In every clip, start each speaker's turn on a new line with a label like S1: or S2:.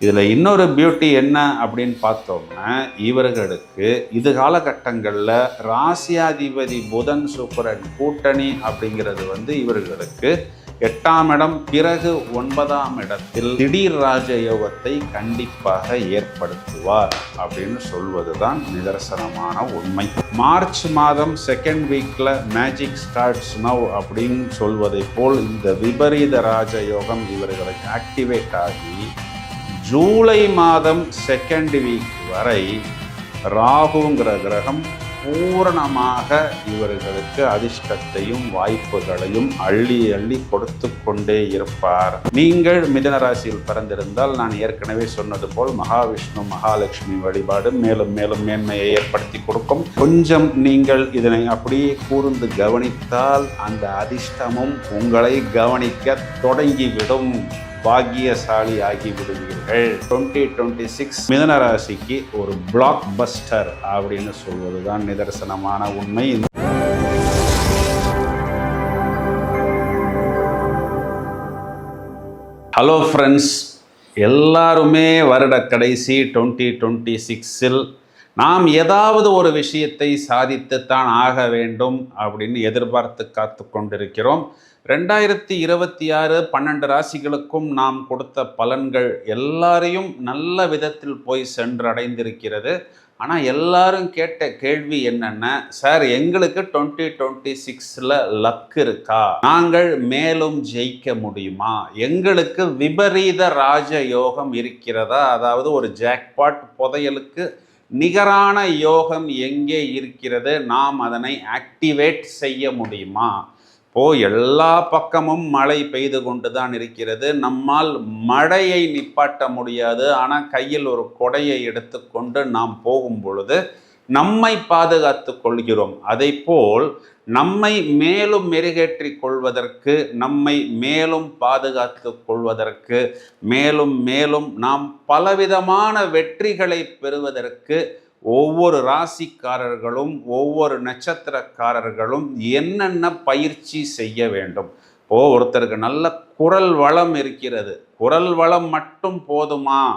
S1: இதில் இன்னொரு பியூட்டி என்ன அப்படின்னு பார்த்தோம்னா இவர்களுக்கு இது காலகட்டங்களில் ராசியாதிபதி புதன் சூப்பரன் கூட்டணி அப்படிங்கிறது வந்து இவர்களுக்கு எட்டாம் இடம் பிறகு ஒன்பதாம் இடத்தில் திடீர் ராஜயோகத்தை கண்டிப்பாக ஏற்படுத்துவார் அப்படின்னு சொல்வதுதான் நிதர்சனமான உண்மை. மார்ச் மாதம் செகண்ட் வீக்கில் மேஜிக் ஸ்டார்ட்ஸ் நவ் அப்படின்னு சொல்வதை போல் இந்த விபரீத ராஜயோகம் இவர்களுக்கு ஆக்டிவேட் ஆகி ஜூலை மாதம் செகண்ட் வீக் வரை ராகுங்கிற கிரகம் பூரணமாக இவர்களுக்கு அதிர்ஷ்டத்தையும் வாய்ப்புகளையும் அள்ளி அள்ளி கொடுத்து கொண்டே இருப்பார். நீங்கள் மிதன ராசியில் பிறந்திருந்தால் நான் ஏற்கனவே சொன்னது போல் மகாவிஷ்ணு மகாலட்சுமி வழிபாடு மேலும் மேலும் மேன்மையை ஏற்படுத்தி கொடுக்கும். கொஞ்சம் நீங்கள் இதனை அப்படியே கூர்ந்து கவனித்தால் அந்த அதிர்ஷ்டமும் உங்களை கவனிக்க தொடங்கிவிடும். பாக்கியசாலி ஆகி விடுவீர்கள் டுவெண்ட்டி டுவெண்ட்டி சிக்ஸ் மிதன ராசிக்கு ஒரு பிளாக் பஸ்டர் அப்படின்னு சொல்வதுதான் நிதர்சனமான உண்மை. ஹலோ ஃப்ரெண்ட்ஸ் எல்லாருமே வருட கடைசி டுவெண்ட்டி டுவெண்ட்டி சிக்ஸில் நாம் ஏதாவது ஒரு விஷயத்தை சாதித்துத்தான் ஆக வேண்டும் அப்படின்னு எதிர்பார்த்து காத்து கொண்டிருக்கிறோம் ரெண்டாயிரத்தி இருபத்தி ஆறு பன்னெண்டு ராசிகளுக்கும் நாம் கொடுத்த பலன்கள் எல்லாரையும் நல்ல விதத்தில் போய் சென்றடைந்திருக்கிறது. ஆனால் எல்லாரும் கேட்ட கேள்வி என்னென்ன? சார் எங்களுக்கு டுவெண்ட்டி டுவெண்ட்டி சிக்ஸில் லக் இருக்கா? நாங்கள் மேலும் ஜெயிக்க முடியுமா? எங்களுக்கு விபரீத ராஜ யோகம் இருக்கிறதா? அதாவது ஒரு ஜாக்பாட் புதையலுக்கு நிகரான யோகம் எங்கே இருக்கிறது? நாம் அதனை ஆக்டிவேட் செய்ய முடியுமா? இப்போ எல்லா பக்கமும் மழை பெய்து கொண்டு தான் இருக்கிறது. நம்மால் மழையை நிப்பாட்ட முடியாது. ஆனால் கையில் ஒரு கொடையை எடுத்துக்கொண்டு நாம் போகும் பொழுது நம்மை பாதுகாத்து கொள்கிறோம். அதை போல் நம்மை மேலும் மெருகேற்றி கொள்வதற்கு நம்மை மேலும் பாதுகாத்து கொள்வதற்கு மேலும் மேலும் நாம் பலவிதமான வெற்றிகளை பெறுவதற்கு ஒவ்வொரு ராசிக்காரர்களும் ஒவ்வொரு நட்சத்திரக்காரர்களும் என்னென்ன பயிற்சி செய்ய வேண்டும்? இப்போது ஒருத்தருக்கு நல்ல குரல் வளம் இருக்கிறது. குரல் வளம் மட்டும் போதுமா?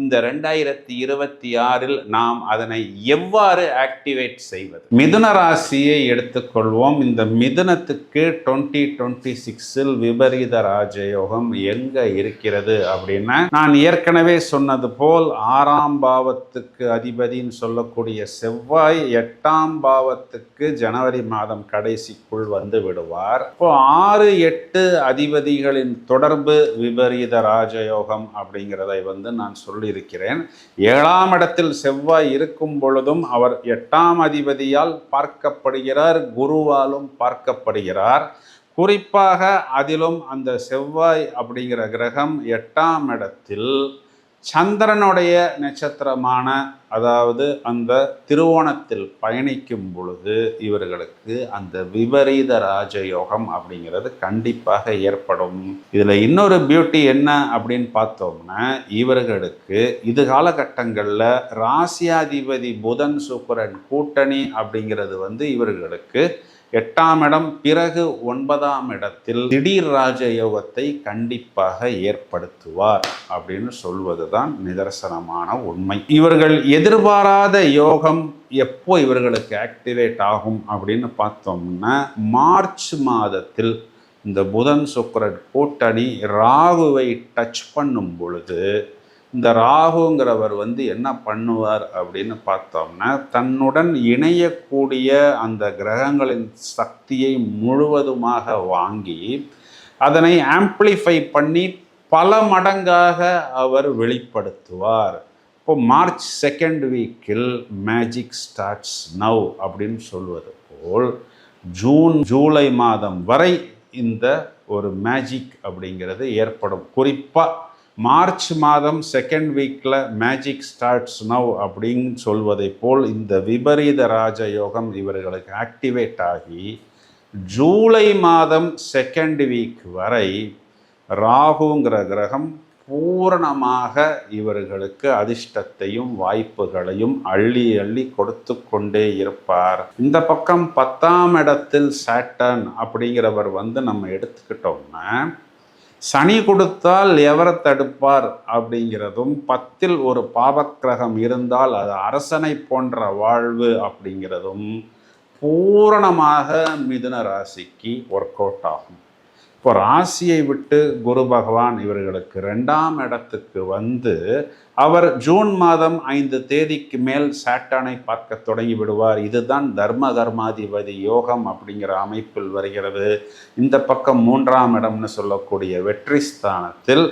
S1: இந்த ரெண்டாயிரத்தி இருபத்தி ஆறில் நாம் அதனை எவ்வாறு ஆக்டிவேட் செய்வது? மிதுன ராசியை எடுத்துக்கொள்வோம். இந்த மிதுனத்துக்கு டுவெண்ட்டி டுவெண்ட்டி சிக்ஸில் விபரீத ராஜயோகம் எங்க இருக்கிறது அப்படின்னா நான் ஏற்கனவே சொன்னது போல் ஆறாம் பாவத்துக்கு அதிபதின்னு சொல்லக்கூடிய செவ்வாய் எட்டாம் பாவத்துக்கு ஜனவரி மாதம் கடைசிக்குள் வந்து விடுவார். இப்போ ஆறு எட்டு அதிபதிகளின் தொடர்பு விபரீத ராஜயோகம் அப்படிங்கிறதை வந்து நான் சொல்லி சொல்லியிருக்கிறேன். ஏழாம் இடத்தில் செவ்வாய் இருக்கும் பொழுதும் அவர் எட்டாம் அதிபதியால் பார்க்கப்படுகிறார் குருவாலும் பார்க்கப்படுகிறார். குறிப்பாக அதிலும் அந்த செவ்வாய் அப்படிங்கிற கிரகம் எட்டாம் இடத்தில் சந்திரனுடைய நட்சத்திரமான அதாவது அந்த திருவோணத்தில் பயணிக்கும் பொழுது இவர்களுக்கு அந்த விபரீத ராஜயோகம் அப்படிங்கிறது கண்டிப்பாக ஏற்படும். இதில் இன்னொரு பியூட்டி என்ன அப்படின்னு பார்த்தோம்னா இவர்களுக்கு இது காலகட்டங்களில் ராசியாதிபதி புதன் சுக்கரன் கூட்டணி அப்படிங்கிறது வந்து இவர்களுக்கு எட்டாம் இடம் பிறகு ஒன்பதாம் இடத்தில் திடீர் ராஜ யோகத்தை கண்டிப்பாக ஏற்படுத்துவார் அப்படின்னு சொல்வதுதான் நிதர்சனமான உண்மை. இவர்கள் எதிர்பாராத யோகம் எப்போ இவர்களுக்கு ஆக்டிவேட் ஆகும் அப்படின்னு பார்த்தோம்னா மார்ச் மாதத்தில் இந்த புதன் சுக்கரன் கூட்டணி ராகுவை டச் பண்ணும் பொழுது இந்த ராகுங்கிறவர் வந்து என்ன பண்ணுவார் அப்படின்னு பார்த்தோம்னா தன்னுடன் இணையக்கூடிய அந்த கிரகங்களின் சக்தியை முழுவதுமாக வாங்கி அதனை ஆம்ப்ளிஃபை பண்ணி பல மடங்காக அவர் வெளிப்படுத்துவார். இப்போ மார்ச் செகண்ட் வீக்கில் மேஜிக் ஸ்டார்ட்ஸ் நவ் அப்படின்னு சொல்வது போல் ஜூன் ஜூலை மாதம் வரை இந்த ஒரு மேஜிக் அப்படிங்கிறது ஏற்படும். குறிப்பாக மார்ச் மாதம் செகண்ட் வீக்கில் மேஜிக் ஸ்டார்ட்ஸ் நவ் அப்படின்னு சொல்வதை போல் இந்த விபரீத ராஜயோகம் இவர்களுக்கு ஆக்டிவேட் ஆகி ஜூலை மாதம் செகண்ட் வீக் வரை ராகுங்கிற கிரகம் பூரணமாக இவர்களுக்கு அதிர்ஷ்டத்தையும் வாய்ப்புகளையும் அள்ளி அள்ளி கொடுத்து கொண்டே இருப்பார். இந்த பக்கம் பத்தாம் இடத்தில் சாட்டன் அப்படிங்கிறவர் வந்து நம்ம எடுத்துக்கிட்டோம்னா சனி கொடுத்தால் எவரை தடுப்பார் அப்படிங்கிறதும் பத்தில் ஒரு பாவக்கிரகம் இருந்தால் அது அரசனை போன்ற வாழ்வு அப்படிங்கிறதும் பூரணமாக மிதுன ராசிக்கு ஒர்க் அவுட் ஆகும். இப்போ ராசியை விட்டு குரு பகவான் இவர்களுக்கு ரெண்டாம் இடத்துக்கு வந்து அவர் ஜூன் மாதம் ஐந்து தேதிக்கு மேல் சாட்டானை பார்க்க தொடங்கி விடுவார். இதுதான் தர்ம கர்மாதிபதி யோகம் அப்படிங்கிற அமைப்பில் வருகிறது. இந்த பக்கம் மூன்றாம் இடம்னு சொல்லக்கூடிய வெற்றி ஸ்தானத்தில்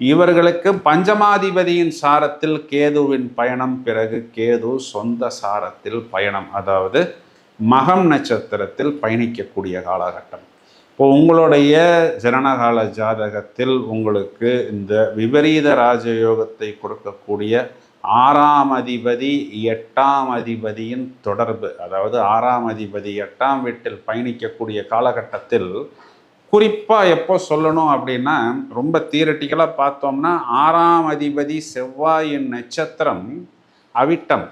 S1: இவர்களுக்கு பஞ்சமாதிபதியின் சாரத்தில் கேதுவின் பயணம் பிறகு கேது சொந்த சாரத்தில் பயணம் அதாவது மகம் நட்சத்திரத்தில் பயணிக்கக்கூடிய காலகட்டம். இப்போ உங்களுடைய ஜனனகால ஜாதகத்தில் உங்களுக்கு இந்த விபரீத ராஜயோகத்தை கொடுக்கக்கூடிய ஆறாம் அதிபதி எட்டாம் அதிபதியின் தொடர்பு அதாவது ஆறாம் அதிபதி எட்டாம் வீட்டில் பயணிக்கக்கூடிய காலகட்டத்தில் குறிப்பாக எப்போ சொல்லணும் அப்படின்னா ரொம்ப தியரட்டிக்கலாக பார்த்தோம்னா ஆறாம் அதிபதி செவ்வாயின் நட்சத்திரம் அவிட்டம்.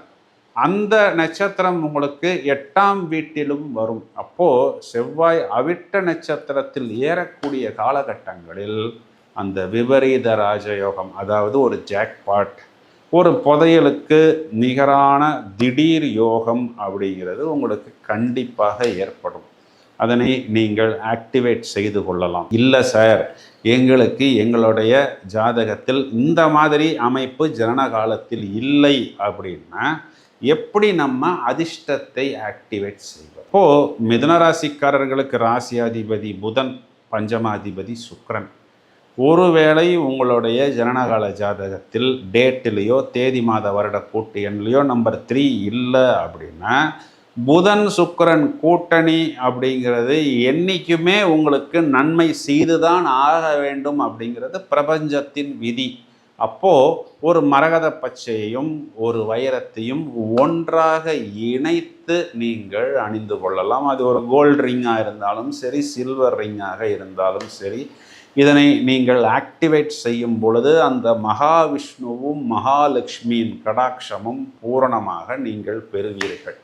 S1: அந்த நட்சத்திரம் உங்களுக்கு எட்டாம் வீட்டிலும் வரும். அப்போ செவ்வாய் அவிட்ட நட்சத்திரத்தில் ஏறக்கூடிய காலகட்டங்களில் அந்த விபரீத ராஜயோகம் அதாவது ஒரு ஜாக்பாட் ஒரு புதையலுக்கு நிகரான திடீர் யோகம் அப்படிங்கிறது உங்களுக்கு கண்டிப்பாக ஏற்படும். அதனை நீங்கள் ஆக்டிவேட் செய்து கொள்ளலாம். இல்லை சார் எங்களுக்கு எங்களுடைய ஜாதகத்தில் இந்த மாதிரி அமைப்பு ஜனன காலத்தில் இல்லை அப்படின்னா எப்படி நம்ம அதிர்ஷ்டத்தை ஆக்டிவேட் செய்வோம் இப்போ மிதனராசிக்காரர்களுக்கு ராசியாதிபதி புதன் பஞ்சமாதிபதி சுக்ரன் ஒருவேளை உங்களுடைய ஜனனகால ஜாதகத்தில் டேட்டிலேயோ தேதி மாத வருட கூட்டு எண்ணிலையோ நம்பர் த்ரீ இல்லை அப்படின்னா புதன் சுக்கரன் கூட்டணி அப்படிங்கிறது என்றைக்குமே உங்களுக்கு நன்மை செய்துதான் ஆக வேண்டும் அப்படிங்கிறது பிரபஞ்சத்தின் விதி. அப்போது ஒரு மரகத பச்சையையும் ஒரு வைரத்தையும் ஒன்றாக இணைத்து நீங்கள் அணிந்து கொள்ளலாம். அது ஒரு கோல்டு ரிங்காக இருந்தாலும் சரி சில்வர் ரிங்காக இருந்தாலும் சரி. இதனை நீங்கள் ஆக்டிவேட் செய்யும் பொழுது அந்த மகாவிஷ்ணுவும் மகாலட்சுமியின் கடாட்சமும் பூரணமாக நீங்கள் பெறுவீர்கள்.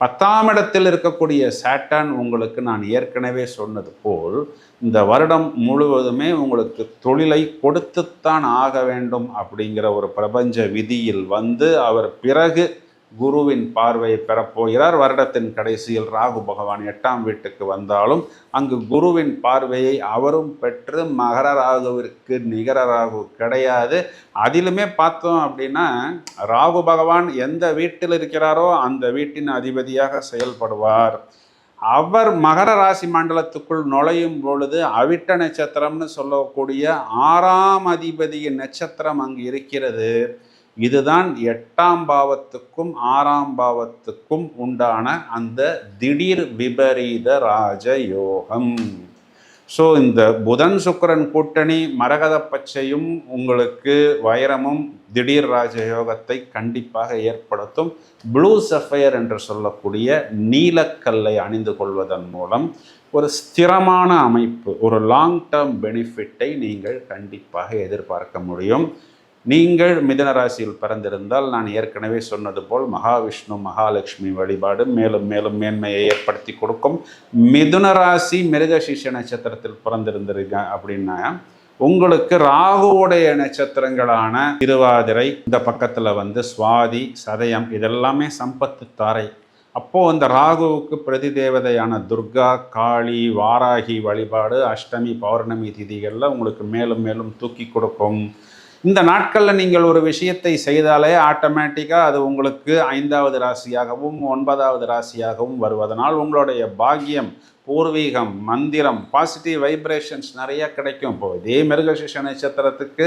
S1: பத்தாம் இடத்தில் இருக்கக்கூடிய சேட்டன் உங்களுக்கு நான் ஏற்கனவே சொன்னது போல் இந்த வருடம் முழுவதுமே உங்களுக்கு தொழிலை கொடுத்துத்தான் ஆக வேண்டும் அப்படிங்கிற ஒரு பிரபஞ்ச விதியில் வந்து அவர் பிறகு குருவின் பார்வையை பெறப்போகிறார் வருடத்தின் கடைசியில் ராகு பகவான் எட்டாம் வீட்டுக்கு வந்தாலும் அங்கு குருவின் பார்வையை அவரும் பெற்று மகர ராகுவிற்கு நிகர ராகு கிடையாது. அதிலுமே பார்த்தோம் அப்படின்னா ராகு பகவான் எந்த வீட்டில் இருக்கிறாரோ அந்த வீட்டின் அதிபதியாக செயல்படுவார். அவர் மகர ராசி மண்டலத்துக்குள் நுழையும் பொழுது அவிட்ட நட்சத்திரம்னு சொல்லக்கூடிய ஆறாம் அதிபதியின் நட்சத்திரம் அங்கு இருக்கிறது. இதுதான் எட்டாம் பாவத்துக்கும் ஆறாம் பாவத்துக்கும் உண்டான அந்த திடீர் விபரீத ராஜயோகம். ஸோ இந்த புதன் சுக்கரன் கூட்டணி மரகத பச்சையும் உங்களுக்கு வைரமும் திடீர் ராஜயோகத்தை கண்டிப்பாக ஏற்படுத்தும். ப்ளூ சஃபயர் என்று சொல்லக்கூடிய நீலக்கல்லை அணிந்து கொள்வதன் மூலம் ஒரு ஸ்திரமான அமைப்பு ஒரு லாங் டேர்ம் பெனிஃபிட்டை நீங்கள் கண்டிப்பாக எதிர்பார்க்க முடியும். நீங்கள் மிதன ராசியில் பிறந்திருந்தால் நான் ஏற்கனவே சொன்னது போல் மகாவிஷ்ணு மகாலட்சுமி வழிபாடு மேலும் மேலும் மேன்மையை ஏற்படுத்தி கொடுக்கும். மிதுன ராசி நட்சத்திரத்தில் பிறந்திருந்திருக்க அப்படின்னா உங்களுக்கு ராகுவுடைய நட்சத்திரங்களான திருவாதிரை இந்த பக்கத்தில் வந்து சுவாதி சதயம் இதெல்லாமே சம்பத்து தாரை. அப்போது அந்த ராகுவுக்கு பிரதி தேவதையான துர்கா காளி வாராகி வழிபாடு அஷ்டமி பௌர்ணமி திதிகளில் உங்களுக்கு மேலும் மேலும் தூக்கி கொடுக்கும். இந்த நாட்களில் நீங்கள் ஒரு விஷயத்தை செய்தாலே ஆட்டோமேட்டிக்காக அது உங்களுக்கு ஐந்தாவது ராசியாகவும் ஒன்பதாவது ராசியாகவும் வருவதனால் உங்களுடைய பாக்கியம் பூர்வீகம் மந்திரம் பாசிட்டிவ் வைப்ரேஷன்ஸ் நிறைய கிடைக்கும். இப்போ இதே மிருகசிஷ நட்சத்திரத்துக்கு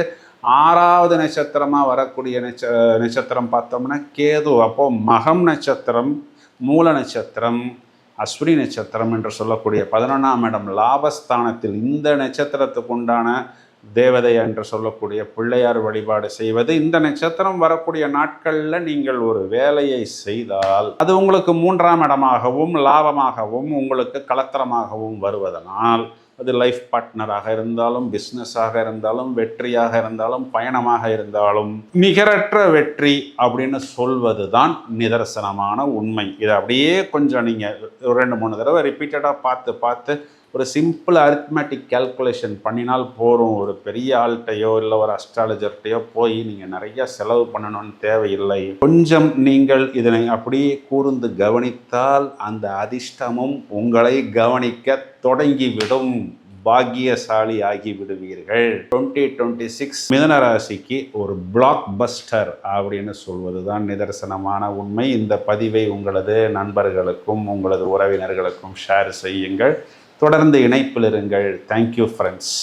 S1: ஆறாவது நட்சத்திரமாக வரக்கூடிய நட்ச நட்சத்திரம் பார்த்தோம்னா கேது. அப்போ மகம் நட்சத்திரம் மூல நட்சத்திரம் அஸ்வினி நட்சத்திரம் என்று சொல்லக்கூடிய பதினொன்றாம் இடம் லாபஸ்தானத்தில் இந்த நட்சத்திரத்துக்கு உண்டான தேவதை என்று சொல்லக்கூடிய பிள்ளையார் வழிபாடு செய்வது இந்த நட்சத்திரம் வரக்கூடிய நாட்களில் நீங்கள் ஒரு வேலையை செய்தால் அது உங்களுக்கு மூன்றாம் இடமாகவும் லாபமாகவும் உங்களுக்கு கலத்திரமாகவும் வருவதனால் அது லைஃப் பார்ட்னராக இருந்தாலும் பிஸ்னஸாக இருந்தாலும் வெற்றியாக இருந்தாலும் பயணமாக இருந்தாலும் நிகரற்ற வெற்றி அப்படின்னு சொல்வது தான் நிதர்சனமான உண்மை. இதை அப்படியே கொஞ்சம் நீங்கள் ஒரு ரெண்டு மூணு தடவை ரிப்பீட்டடாக பார்த்து பார்த்து ஒரு சிம்பிள் அரித்மேட்டிக் கால்குலேஷன் பண்ணினால் போகிறோம் ஒரு பெரிய ஆள்கிட்டையோ இல்லை ஒரு அஸ்ட்ராலஜர்கிட்டையோ போய் நீங்கள் நிறைய செலவு பண்ணணும்னு தேவையில்லை. கொஞ்சம் நீங்கள் இதனை அப்படியே கூர்ந்து கவனித்தால் அந்த அதிர்ஷ்டமும் உங்களை கவனிக்க தொடங்கிவிடும். பாக்கியசாலி ஆகி விடுவீர்கள் டுவெண்ட்டி டுவெண்ட்டி சிக்ஸ் மிதனராசிக்கு ஒரு பிளாக் பஸ்டர் அப்படின்னு சொல்வது தான் நிதர்சனமான உண்மை. இந்த பதிவை உங்களது நண்பர்களுக்கும் உங்களது உறவினர்களுக்கும் ஷேர் செய்யுங்கள். தொடர்ந்து இணைப்பில் இருங்கள். Thank you friends